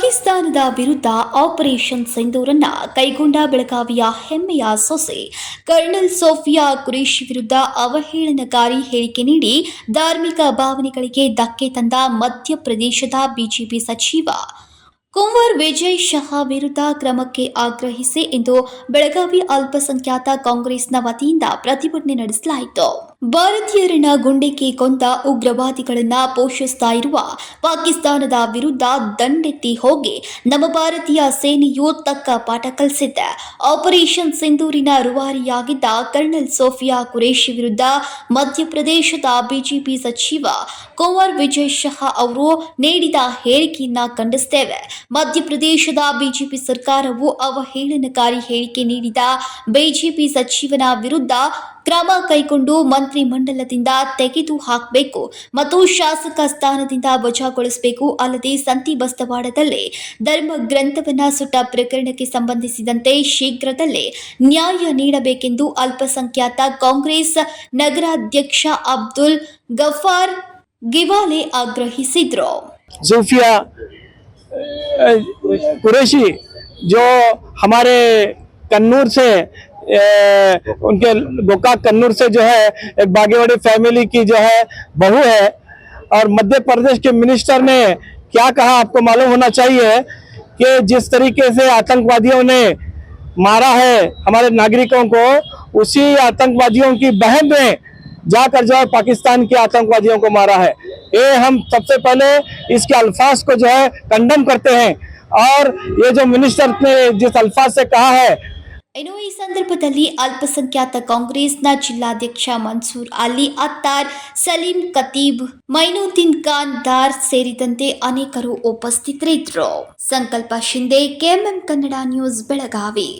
ಪಾಕಿಸ್ತಾನದ ವಿರುದ್ಧ ಆಪರೇಷನ್ ಸಿಂಧೂರನ್ನ ಕೈಗೊಂಡ ಬೆಳಗಾವಿಯ ಹೆಮ್ಮೆಯ ಸೊಸೆ ಕರ್ನಲ್ ಸೋಫಿಯಾ ಕುರೇಶ್ ವಿರುದ್ಧ ಅವಹೇಳನಕಾರಿ ಹೇಳಿಕೆ ನೀಡಿ ಧಾರ್ಮಿಕ ಭಾವನೆಗಳಿಗೆ ಧಕ್ಕೆ ತಂದ ಮಧ್ಯಪ್ರದೇಶದ ಬಿಜೆಪಿ ಸಚಿವ. ಕುಂವರ್ ವಿಜಯ್ ಶಹಾ ವಿರುದ್ಧ ಕ್ರಮಕ್ಕೆ ಆಗ್ರಹಿಸಿ ಇಂದು ಬೆಳಗಾವಿ ಅಲ್ಪಸಂಖ್ಯಾತ ಕಾಂಗ್ರೆಸ್ನ ವತಿಯಿಂದ ಪ್ರತಿಭಟನೆ ನಡೆಸಲಾಯಿತು. ಭಾರತೀಯರನ್ನ ಗುಂಡಿಕ್ಕಿ ಕೊಂದ ಉಗ್ರವಾದಿಗಳನ್ನ ಪೋಷಿಸ್ತಾ ಇರುವ ಪಾಕಿಸ್ತಾನದ ವಿರುದ್ಧ ದಂಡೆತ್ತಿ ಹೋಗಿ ನಮ್ಮ ಭಾರತೀಯ ಸೇನೆಯು ತಕ್ಕ ಪಾಠ ಕಲಿಸಿದ್ದೆ. ಆಪರೇಷನ್ ಸಿಂಧೂರಿನ ರೂವಾರಿಯಾಗಿದ್ದ ಕರ್ನಲ್ ಸೋಫಿಯಾ ಕುರೇಶಿ ವಿರುದ್ಧ ಮಧ್ಯಪ್ರದೇಶದ ಬಿಜೆಪಿ ಸಚಿವ ಕುಂವರ್ ವಿಜಯ್ ಶಹಾ ಅವರು ನೀಡಿದ ಹೇಳಿಕೆಯನ್ನ ಖಂಡಿಸುತ್ತೇವೆ ಮಧ್ಯಪ್ರದೇಶದ ಬಿಜೆಪಿ ಸರ್ಕಾರವು ಅವಹೇಳನಕಾರಿ ಹೇಳಿಕೆ ನೀಡಿದ ಬಿಜೆಪಿ ಸಚಿವನ ವಿರುದ್ಧ ಕ್ರಮ ಕೈಗೊಂಡು ಮಂತ್ರಿಮಂಡಲದಿಂದ ತೆಗೆದು ಹಾಕಬೇಕು ಮತ್ತು ಶಾಸಕ ಸ್ಥಾನದಿಂದ ವಜಾಗೊಳಿಸಬೇಕು ಅಲ್ಲದೆ ಸಂತಿ ಬಸ್ತವಾಡದಲ್ಲೇ ಧರ್ಮ ಗ್ರಂಥವನ್ನ ಸುಟ್ಟ ಪ್ರಕರಣಕ್ಕೆ ಸಂಬಂಧಿಸಿದಂತೆ ಶೀಘ್ರದಲ್ಲೇ ನ್ಯಾಯ ನೀಡಬೇಕೆಂದು ಅಲ್ಪಸಂಖ್ಯಾತ ಕಾಂಗ್ರೆಸ್ ನಗರಾಧ್ಯಕ್ಷ ಅಬ್ದುಲ್ ಗಫಾರ್ ಗಿವಾಲೆ ಆಗ್ರಹಿಸಿದ್ರು जूफिया कुरैशी जो हमारे कन्नूर से उनके गोका कन्नूर से जो है, एक बागेवाड़ी फैमिली की जो है, बहू है। और मध्य प्रदेश के मिनिस्टर ने क्या कहा, आपको मालूम होना चाहिए कि जिस तरीके से आतंकवादियों ने मारा है हमारे नागरिकों को, उसी आतंकवादियों की बहन ने जाकर जो है पाकिस्तान के आतंकवादियों को मारा है। ये हम सबसे पहले इसके अल्फाज को जो है कंडम करते हैं। और ये जो मिनिस्टर ने जिस अल्फाज से कहा है ಇನ್ನು ಈ ಸಂದರ್ಭದಲ್ಲಿ ಅಲ್ಪಸಂಖ್ಯಾತ ಕಾಂಗ್ರೆಸ್ನ ಜಿಲ್ಲಾಧ್ಯಕ್ಷ ಮನ್ಸೂರ್ ಅಲಿ, ಅತ್ತಾರ್, ಸಲೀಂ ಕತೀಬ್ ಮೈನುದ್ದೀನ್ ಖಾನ್, ದಾರ್ ಸೇರಿದಂತೆ ಅನೇಕರು ಉಪಸ್ಥಿತರಿದ್ದರು. Sankalp Shinde KMM Kannada news, Belagavi.